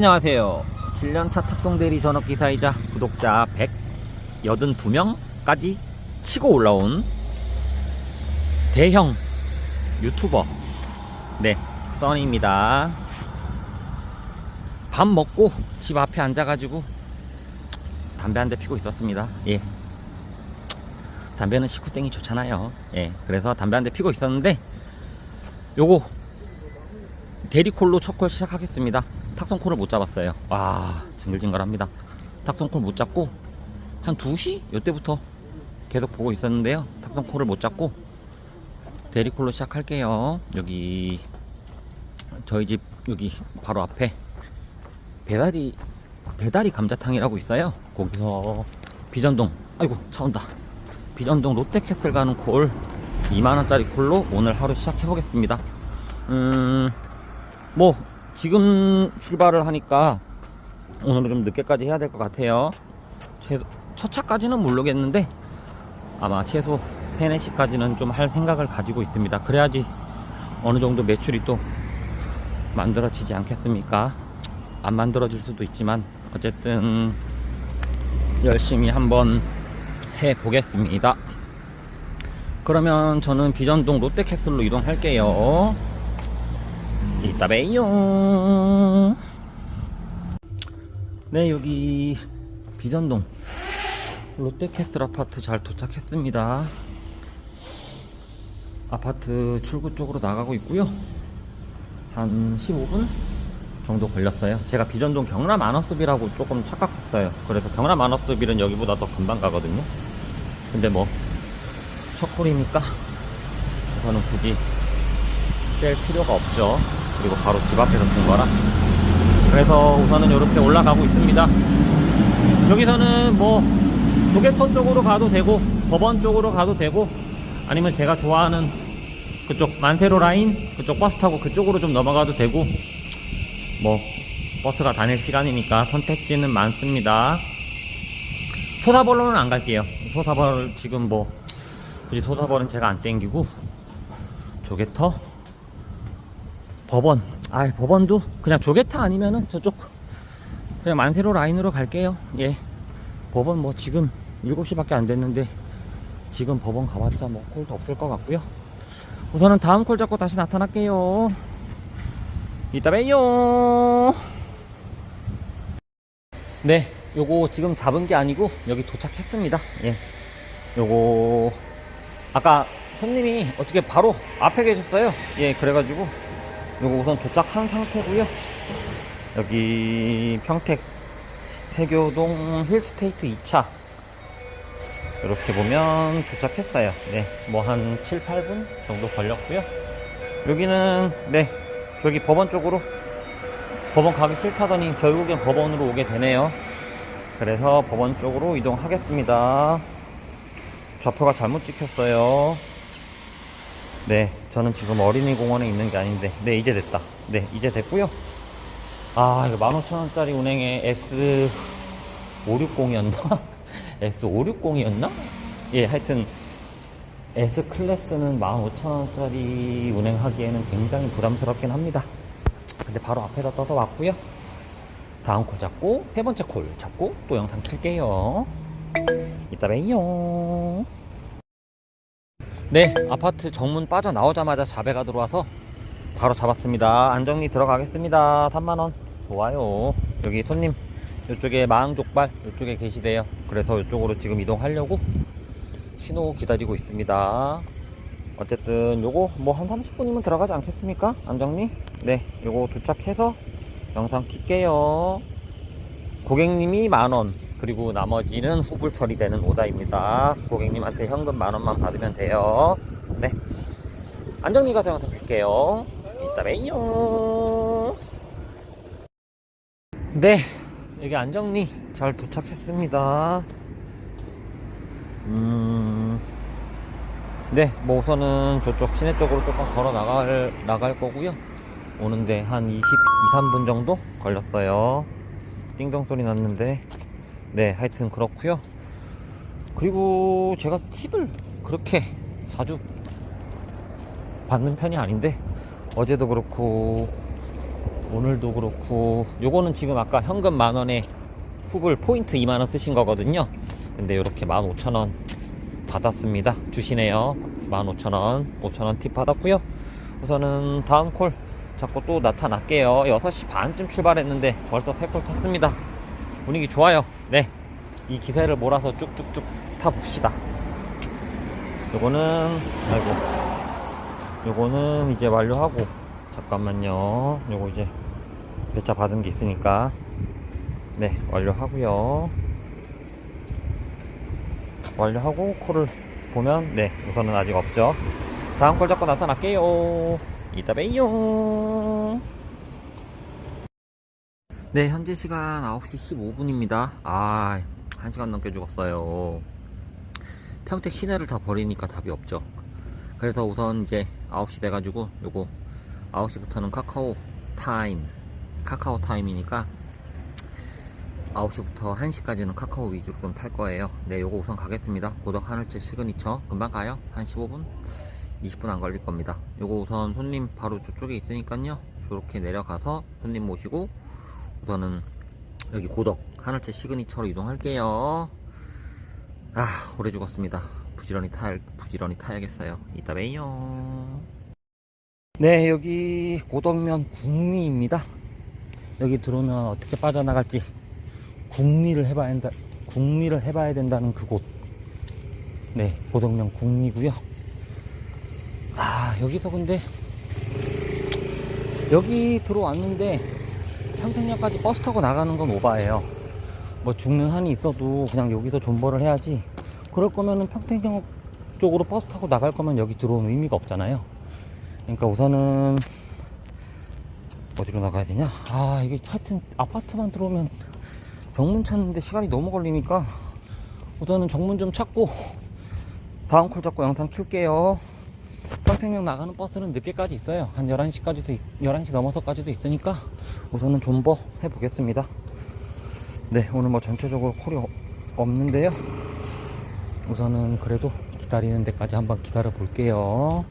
안녕하세요. 7년차 탁송대리 전업기사이자 구독자 182명까지 치고 올라온 대형 유튜버 네, 써니입니다. 밥 먹고 집 앞에 앉아가지고 담배 한 대 피고 있었습니다. 예. 담배는 식후땡이 좋잖아요. 예. 그래서 담배 한 대 피고 있었는데 요거 대리콜로 첫 콜 시작하겠습니다. 탁송콜을 못 잡았어요. 와, 징글징글합니다. 탁송콜 못 잡고 한 2시? 요때부터 계속 보고 있었는데요. 탁송콜을 못 잡고 대리콜로 시작할게요. 여기 저희 집 여기 바로 앞에 배달이 배달이 감자탕이라고 있어요. 거기서 비전동 아이고 차 온다. 비전동 롯데캐슬 가는 콜 2만원짜리 콜로 오늘 하루 시작해 보겠습니다. 음, 뭐, 지금 출발을 하니까 오늘은 좀 늦게까지 해야 될 것 같아요. 최소, 첫 차까지는 모르겠는데 아마 최소 3, 4시까지는 좀 할 생각을 가지고 있습니다. 그래야지 어느 정도 매출이 또 만들어지지 않겠습니까? 안 만들어질 수도 있지만 어쨌든 열심히 한번 해 보겠습니다. 그러면 저는 비전동 롯데캐슬로 이동할게요. 이따 봬요. 네, 여기 비전동 롯데캐슬 아파트 잘 도착했습니다. 아파트 출구 쪽으로 나가고 있고요. 한 15분 정도 걸렸어요. 제가 비전동 경남 안어스빌하고 조금 착각했어요. 그래서 경남 안어스빌은 여기보다 더 금방 가거든요. 근데 뭐 첫콜이니까 저는 굳이 뺄 필요가 없죠. 그리고 바로 집 앞에서 본 거라. 그래서 우선은 이렇게 올라가고 있습니다. 여기서는 뭐 조개터 쪽으로 가도 되고 법원 쪽으로 가도 되고 아니면 제가 좋아하는 그쪽 만세로 라인 그쪽 버스 타고 그쪽으로 좀 넘어가도 되고 뭐 버스가 다닐 시간이니까 선택지는 많습니다. 소사벌로는 안 갈게요. 소사벌 지금 뭐 굳이 소사벌은 제가 안 땡기고 조개터 법원 아 법원도 그냥 조개터 아니면은 저쪽 그냥 만세로 라인으로 갈게요. 예 법원 뭐 지금 7시 밖에 안 됐는데 지금 법원 가봤자 뭐 콜도 없을 것 같고요. 우선은 다음 콜 잡고 다시 나타날게요. 이따 봬요. 네, 요거 지금 잡은 게 아니고 여기 도착했습니다. 예. 요거 아까 손님이 어떻게 바로 앞에 계셨어요. 예, 그래가지고 요거 우선 도착한 상태고요. 여기 평택 세교동 힐스테이트 2차 이렇게 보면 도착했어요. 네, 뭐 한 7, 8분 정도 걸렸고요. 여기는 네, 저기 법원 쪽으로 법원 가기 싫다더니 결국엔 법원으로 오게 되네요. 그래서 법원 쪽으로 이동하겠습니다. 좌표가 잘못 찍혔어요. 네, 저는 지금 어린이 공원에 있는 게 아닌데, 네, 이제 됐다. 네, 이제 됐고요. 아, 이거 15,000원짜리 운행에 S560이었나? S560이었나? 예, 하여튼 S 클래스는 15,000원짜리 운행하기에는 굉장히 부담스럽긴 합니다. 근데 바로 앞에다 떠서 왔고요. 다음 콜 잡고 세 번째 콜 잡고 또 영상 킬게요. 이따 봬요. 네, 아파트 정문 빠져나오자마자 자배가 들어와서 바로 잡았습니다. 안정리 들어가겠습니다. 3만원. 좋아요. 여기 손님, 이쪽에 마항족발, 이쪽에 계시대요. 그래서 이쪽으로 지금 이동하려고 신호 기다리고 있습니다. 어쨌든 요거 뭐 한 30분이면 들어가지 않겠습니까? 안정리? 네, 요거 도착해서 영상 킬게요. 고객님이 만원, 그리고 나머지는 후불 처리되는 오다입니다. 고객님한테 현금 만 원만 받으면 돼요. 네. 안정리 가서 영상 킬게요. 이따 봬요. 네, 여기 안정리 잘 도착했습니다. 음, 네, 뭐 우선은 저쪽 시내 쪽으로 조금 걸어 나갈, 나갈 거고요. 오는데 한 20, 2, 3분 정도 걸렸어요. 띵동 소리 났는데. 네, 하여튼 그렇고요. 그리고 제가 팁을 그렇게 자주 받는 편이 아닌데, 어제도 그렇고, 오늘도 그렇고 요거는 지금 아까 현금 만원에 훅을 포인트 2만원 쓰신 거거든요. 근데 이렇게 15,000원 받았습니다. 주시네요. 15,000원 5,000원 팁 받았고요. 우선은 다음 콜 자꾸 또 나타날게요. 6시 반쯤 출발했는데 벌써 3콜 탔습니다 분위기 좋아요. 네 이 기세를 몰아서 쭉쭉쭉 타봅시다. 요거는 아이고. 요거는 이제 완료하고. 잠깐만요. 요거 이제 배차 받은 게 있으니까. 네 완료하고요. 완료하고 콜을 보면 네 우선은 아직 없죠. 다음 콜 잡고 나타날게요. 이따 봬요 네 현재 시간 9시 15분입니다. 아 1시간 넘게 죽었어요. 평택 시내를 다 버리니까 답이 없죠. 그래서 우선 이제 9시 돼가지고 요거 9시부터는 카카오 타임 카카오 타임이니까 9시부터 1시까지는 카카오 위주로 좀 탈 거예요. 네 요거 우선 가겠습니다. 고덕 하늘채 시그니처 금방 가요. 한 15분 20분 안 걸릴 겁니다. 요거 우선 손님 바로 저쪽에 있으니까요. 저렇게 내려가서 손님 모시고 우선은 여기 고덕 하늘채 시그니처로 이동할게요. 아 오래 죽었습니다. 부지런히 타 부지런히 타야겠어요. 이따 봬요. 네 여기 고덕면 국리입니다. 여기 들어오면 어떻게 빠져나갈지 국리를 해봐야 된다 국리를 해봐야 된다는 그곳. 네 고덕면 국리고요. 아 여기서 근데 여기 들어왔는데 평택역까지 버스 타고 나가는 건 오바예요. 뭐 죽는 한이 있어도 그냥 여기서 존버를 해야지. 그럴 거면은 평택역 쪽으로 버스 타고 나갈 거면 여기 들어오는 의미가 없잖아요. 그러니까 우선은 어디로 나가야 되냐? 아 이게 하여튼 아파트만 들어오면 정문 찾는데 시간이 너무 걸리니까 우선은 정문 좀 찾고 다음 콜 잡고 영상 킬게요 평택역 나가는 버스는 늦게까지 있어요. 한 11시까지도 11시 넘어서까지도 있으니까 우선은 존버 해보겠습니다. 네 오늘 뭐 전체적으로 콜이 어- 없는데요. 우선은 그래도 기다리는 데까지 한번 기다려 볼게요.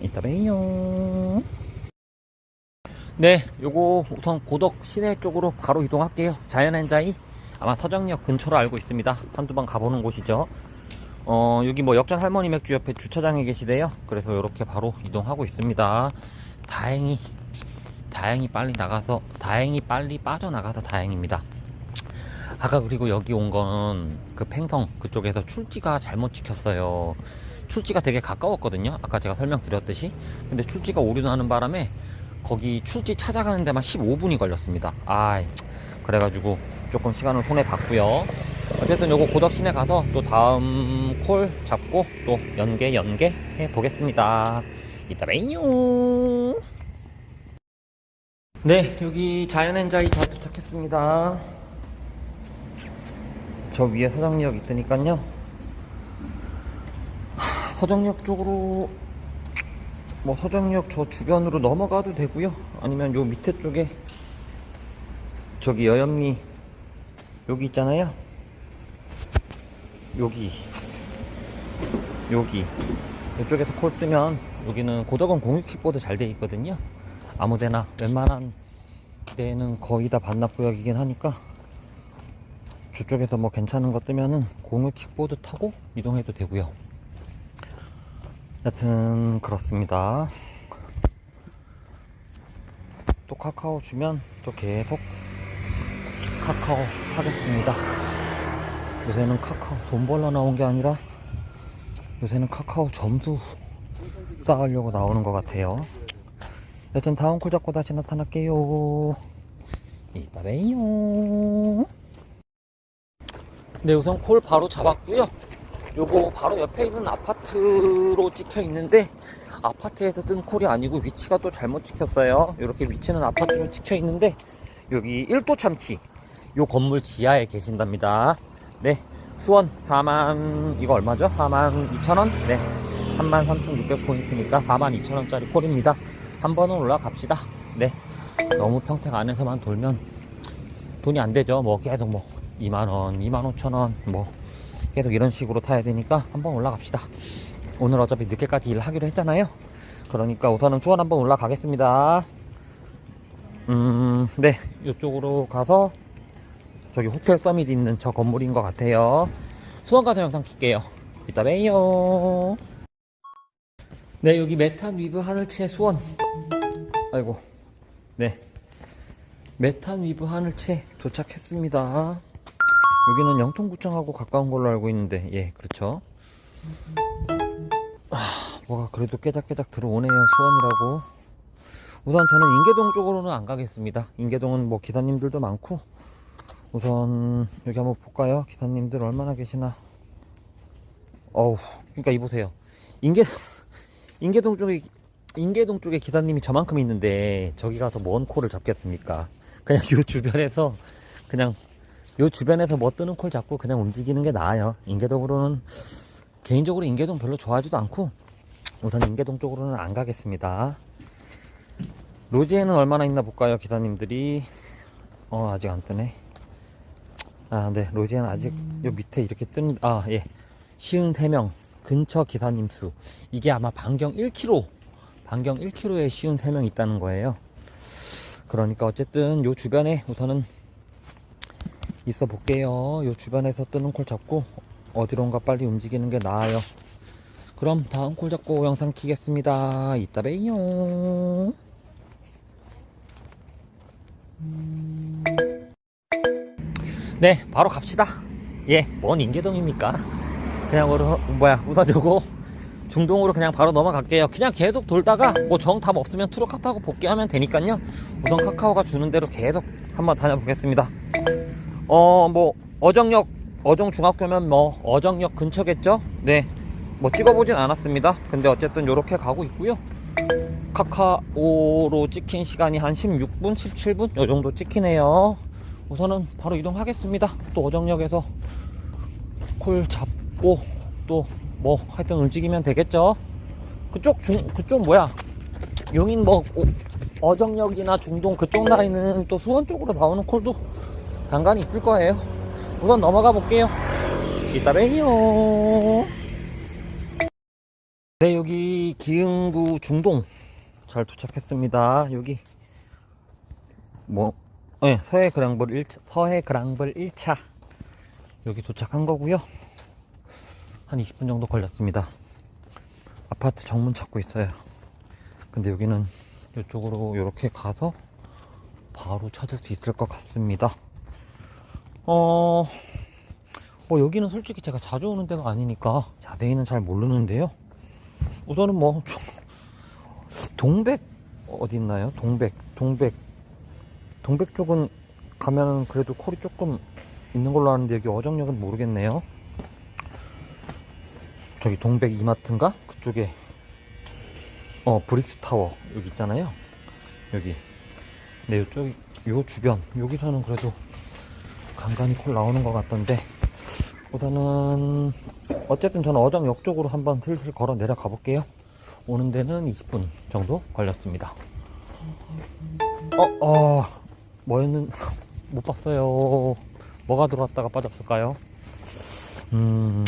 이따 봬요. 네 요거 우선 고덕 시내 쪽으로 바로 이동할게요. 자연엔자이. 아마 서정역 근처로 알고 있습니다. 한두 번 가보는 곳이죠 어 여기 뭐 역전 할머니 맥주 옆에 주차장에 계시대요. 그래서 이렇게 바로 이동하고 있습니다. 다행히 다행히 빨리 나가서 다행히 빨리 빠져나가서 다행입니다. 아까 그리고 여기 온 건 그 팽성 그쪽에서 출지가 잘못 찍혔어요. 출지가 되게 가까웠거든요. 아까 제가 설명드렸듯이. 근데 출지가 오류나는 바람에 거기 출지 찾아가는 데만 15분이 걸렸습니다. 아 그래가지고 조금 시간을 손해 봤고요 어쨌든 요거 고덕 시내 가서 또 다음 콜 잡고 또 연계 연계 해 보겠습니다. 이따 봬요. 네 여기 자연엔자이 잘 도착했습니다. 저 위에 서정역 있으니까요. 하, 서정역 쪽으로 뭐 서정역 저 주변으로 넘어가도 되고요. 아니면 요 밑에 쪽에 저기 여염리 여기 있잖아요 여기. 여기. 이쪽에서 콜 쓰면 여기는 고덕은 공유 킥보드 잘 돼 있거든요. 아무데나 웬만한 데는 거의 다 반납구역이긴 하니까 저쪽에서 뭐 괜찮은 거 뜨면은 공유 킥보드 타고 이동해도 되고요. 여튼 그렇습니다. 또 카카오 주면 또 계속 카카오 하겠습니다 요새는 카카오 돈 벌러 나온 게 아니라 요새는 카카오 점수 쌓으려고 나오는 것 같아요. 여튼 다음 콜 잡고 다시 나타날게요. 이따 봬요. 네 우선 콜 바로 잡았고요. 요거 바로 옆에 있는 아파트로 찍혀 있는데 아파트에서 뜬 콜이 아니고 위치가 또 잘못 찍혔어요. 이렇게 위치는 아파트로 찍혀 있는데 여기 1도 참치 요 건물 지하에 계신답니다 네. 수원 4만 이거 얼마죠? 4만 2천원? 네. 3만 3,600포인트니까 4만 2천원짜리 콜입니다. 한 번은 올라갑시다. 네. 너무 평택 안에서만 돌면 돈이 안 되죠. 뭐 계속 뭐 2만원 2만 5천원 뭐 계속 이런 식으로 타야 되니까 한 번 올라갑시다. 오늘 어차피 늦게까지 일하기로 했잖아요. 그러니까 우선은 수원 한번 올라가겠습니다. 음, 네. 이쪽으로 가서 저기 호텔 서밋 있는 저 건물인 것 같아요. 수원 가서 영상 킬게요. 이따 봬요. 네, 여기 메탄 위브 하늘채 수원. 아이고. 네. 메탄 위브 하늘채 도착했습니다. 여기는 영통구청하고 가까운 걸로 알고 있는데, 예, 그렇죠. 아, 뭐가 그래도 깨작깨작 들어오네요, 수원이라고. 우선 저는 인계동 쪽으로는 안 가겠습니다. 인계동은 뭐 기사님들도 많고, 우선 여기 한번 볼까요? 기사님들 얼마나 계시나. 어우, 그러니까 이 보세요. 인계, 인계동 쪽에, 인계동 쪽에 기사님이 저만큼 있는데, 저기 가서 뭔 콜을 잡겠습니까? 그냥 요 주변에서, 그냥, 요 주변에서 뭐 뜨는 콜 잡고 그냥 움직이는 게 나아요. 인계동으로는, 개인적으로 인계동 별로 좋아하지도 않고, 우선 인계동 쪽으로는 안 가겠습니다. 로지에는 얼마나 있나 볼까요, 기사님들이. 어, 아직 안 뜨네. 아, 네. 로지에는 아직 요 밑에 이렇게 뜬, 아, 예. 쉬운 3명. 근처 기사님 수. 이게 아마 반경 1km. 반경 1km에 쉬운 3명 있다는 거예요. 그러니까 어쨌든 요 주변에 우선은 있어 볼게요. 요 주변에서 뜨는 콜 잡고 어디론가 빨리 움직이는 게 나아요. 그럼 다음 콜 잡고 영상 키겠습니다. 이따 봬요. 네, 바로 갑시다. 예, 뭔 인계동입니까? 그냥 우로, 뭐야, 요거 중동으로 그냥 바로 넘어갈게요. 그냥 계속 돌다가 뭐 정답 없으면 트로카 타고 복귀하면 되니까요. 우선 카카오가 주는 대로 계속 한번 다녀보겠습니다. 어, 뭐 어정역, 어정 중학교면 뭐 어정역 근처겠죠? 네, 뭐 찍어보진 않았습니다. 근데 어쨌든 요렇게 가고 있고요. 카카오로 찍힌 시간이 한 16분, 17분 요 정도 찍히네요. 우선은 바로 이동하겠습니다. 또 어정역에서 콜 잡고 또 뭐 하여튼 움직이면 되겠죠. 그쪽 중 그쪽 뭐야 용인 뭐 오- 어정역이나 중동 그쪽 라인은 또 수원 쪽으로 나오는 콜도 간간히 있을 거예요. 우선 넘어가 볼게요. 이따 봬요. 네 여기 기흥구 중동 잘 도착했습니다. 여기 뭐 네, 서해 그랑벌 1차, 서해 그랑벌 1차 여기 도착한 거고요. 한 20분 정도 걸렸습니다. 아파트 정문 찾고 있어요. 근데 여기는 이쪽으로 이렇게 가서 바로 찾을 수 있을 것 같습니다. 어, 뭐 여기는 솔직히 제가 자주 오는 데가 아니니까 자세히는 잘 모르는데요. 우선은 뭐 좀- 동백 어디 있나요? 동백, 동백, 동백 쪽은 가면은 그래도 콜이 조금 있는 걸로 아는데 여기 어정역은 모르겠네요. 저기 동백 이마트인가? 그쪽에 어 브릭스 타워 여기 있잖아요. 여기 네 이쪽 요 주변 여기서는 그래도 간간히 콜 나오는 것 같던데 우선은 어쨌든 저는 어정역 쪽으로 한번 슬슬 걸어 내려가 볼게요. 오는 데는 20분 정도 걸렸습니다. 어, 어, 뭐였는, 못 봤어요. 뭐가 들어왔다가 빠졌을까요? 음,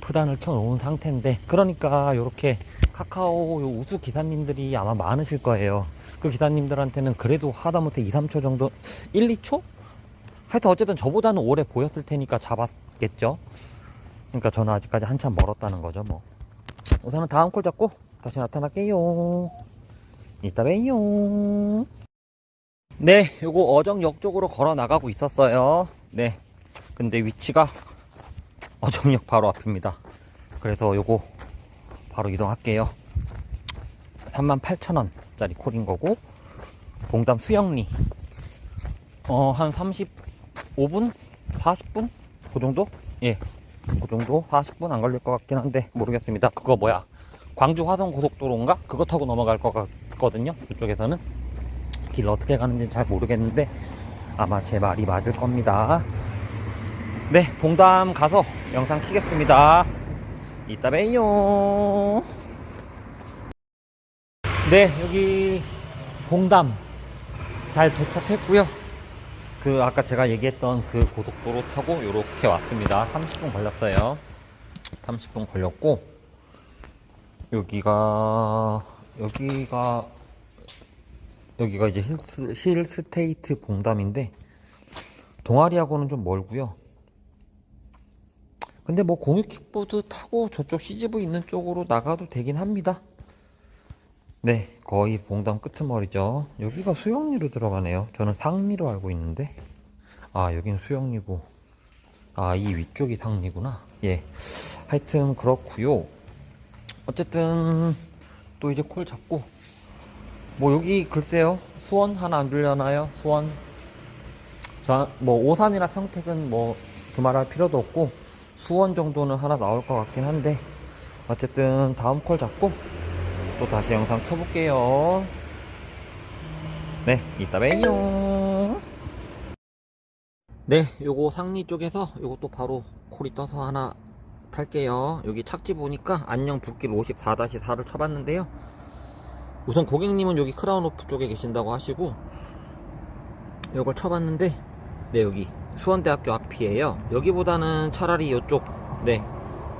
프단을 켜놓은 상태인데, 그러니까, 요렇게 카카오 요 우수 기사님들이 아마 많으실 거예요. 그 기사님들한테는 그래도 하다못해 2, 3초 정도, 1, 2초? 하여튼 어쨌든 저보다는 오래 보였을 테니까 잡았겠죠? 그러니까 저는 아직까지 한참 멀었다는 거죠, 뭐. 우선은 다음 콜 잡고 다시 나타날게요. 이따 봬요. 네, 요거 어정역 쪽으로 걸어 나가고 있었어요. 네. 근데 위치가 어정역 바로 앞입니다. 그래서 요거 바로 이동할게요. 38,000원짜리 콜인 거고, 봉담 수영리. 어, 한 35분? 40분? 그 정도? 예. 그 정도? 40분 안 걸릴 것 같긴 한데, 모르겠습니다. 그거 뭐야? 광주 화성 고속도로인가? 그거 타고 넘어갈 것 같거든요. 그쪽에서는. 길 어떻게 가는지 잘 모르겠는데, 아마 제 말이 맞을 겁니다. 네, 봉담 가서 영상 키겠습니다. 이따 봬요. 네, 여기 봉담 잘 도착했고요. 그 아까 제가 얘기했던 그 고속도로 타고 이렇게 왔습니다. 30분 걸렸어요. 30분 걸렸고 여기가 여기가 여기가 이제 힐스, 힐스테이트 봉담인데 동아리하고는 좀 멀고요. 근데 뭐 공유 킥보드 타고 저쪽 CGV 있는 쪽으로 나가도 되긴 합니다. 네, 거의 봉담 끄트머리죠. 여기가 수영리로 들어가네요. 저는 상리로 알고 있는데. 아, 여긴 수영리고. 아, 이 위쪽이 상리구나. 예. 하여튼 그렇고요 어쨌든 또 이제 콜 잡고 뭐 여기 글쎄요. 수원 하나 안 주려나요? 수원. 자, 뭐 오산이나 평택은 뭐 두말할 필요도 없고 수원 정도는 하나 나올 것 같긴 한데 어쨌든 다음 콜 잡고 또 다시 영상 켜볼게요. 네, 이따 봬요. 네, 요거 상리 쪽에서 또 바로 콜이 떠서 하나 탈게요. 여기 착지 보니까 안녕 붓길 54-4를 쳐봤는데요. 우선 고객님은 여기 크라운 오프 쪽에 계신다고 하시고 요걸 쳐봤는데 네 여기 수원대학교 앞이에요. 여기보다는 차라리 요쪽 네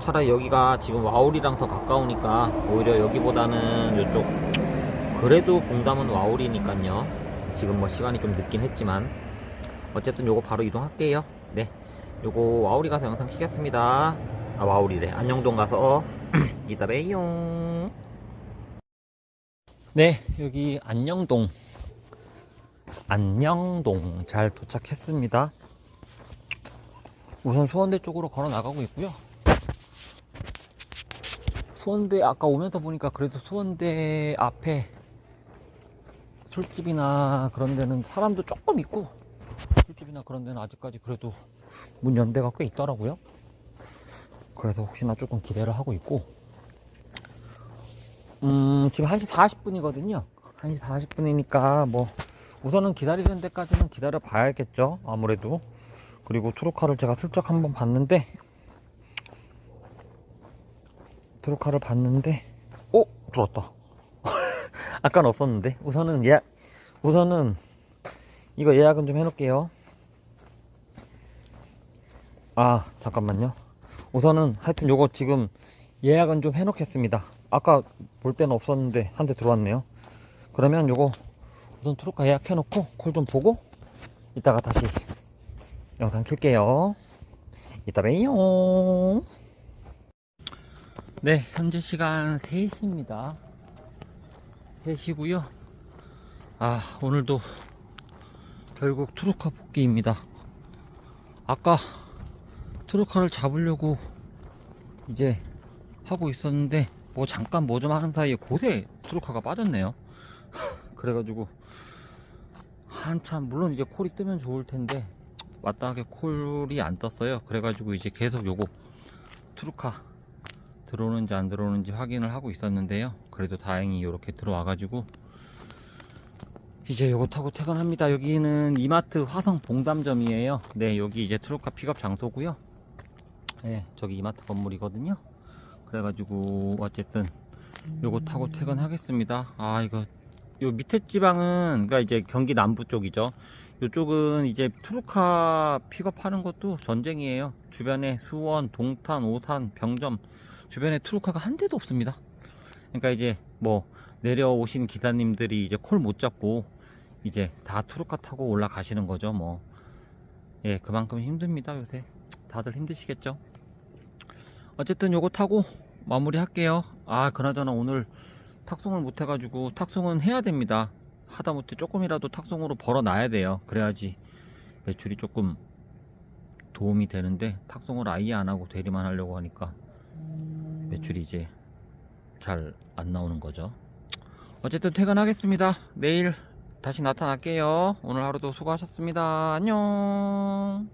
차라리 여기가 지금 와울이랑 더 가까우니까 오히려 여기보다는 요쪽 그래도 봉담은 와울이니까요. 지금 뭐 시간이 좀 늦긴 했지만 어쨌든 요거 바로 이동할게요. 네 요거 와울이 가서 영상 키겠습니다. 아 와울이래 안녕동 가서 이따 봬요. 네 여기 안녕동 안녕동 잘 도착했습니다. 우선 수원대 쪽으로 걸어 나가고 있고요. 수원대 아까 오면서 보니까 그래도 수원대 앞에 술집이나 그런 데는 사람도 조금 있고 술집이나 그런 데는 아직까지 그래도 문 연대가 꽤 있더라고요. 그래서 혹시나 조금 기대를 하고 있고 음 지금 1시 40분이거든요. 1시 40분이니까 뭐 우선은 기다리는 데까지는 기다려 봐야겠죠. 아무래도. 그리고 트로카를 제가 슬쩍 한번 봤는데 트로카를 봤는데 오 들어왔다. 아까는 없었는데. 우선은 예약 우선은 이거 예약은 좀 해놓을게요. 아 잠깐만요. 우선은 하여튼 요거 지금 예약은 좀 해놓겠습니다 아까 볼 때는 없었는데 한 대 들어왔네요 그러면 요거 우선 트로카 예약해 놓고 콜 좀 보고 이따가 다시 영상 킬게요. 이따 봬요. 네, 현재 시간 3시입니다. 3시고요. 아, 오늘도 결국 트루카 복귀입니다. 아까 트루카를 잡으려고 이제 하고 있었는데 뭐 잠깐 뭐 좀 하는 사이에 곳에 트루카가 빠졌네요. 그래가지고 한참 물론 이제 콜이 뜨면 좋을 텐데 마땅하게 콜이 안 떴어요. 그래가지고 이제 계속 요거 트루카 들어오는지 안 들어오는지 확인을 하고 있었는데요. 그래도 다행히 이렇게 들어와 가지고 이제 요거 타고 퇴근합니다. 여기는 이마트 화성 봉담점이에요. 네, 여기 이제 트루카 픽업 장소고요. 네, 저기 이마트 건물이거든요. 그래가지고 어쨌든 요거 타고 퇴근하겠습니다. 아 이거 요 밑에 지방은 그러니까 이제 경기 남부 쪽이죠. 이쪽은 이제 트루카 픽업하는 것도 전쟁이에요. 주변에 수원, 동탄, 오산, 병점 주변에 트루카가 한 대도 없습니다. 그러니까 이제 뭐 내려오신 기사님들이 이제 콜 못 잡고 이제 다 트루카 타고 올라가시는 거죠. 뭐 예, 그만큼 힘듭니다. 요새 다들 힘드시겠죠. 어쨌든 요거 타고 마무리 할게요. 아, 그나저나 오늘 탁송을 못 해가지고 탁송은 해야 됩니다. 하다못해 조금이라도 탁송으로 벌어놔야 돼요. 그래야지 매출이 조금 도움이 되는데 탁송을 아예 안 하고 대리만 하려고 하니까 매출이 이제 잘 안 나오는 거죠. 어쨌든 퇴근하겠습니다. 내일 다시 나타날게요. 오늘 하루도 수고하셨습니다. 안녕.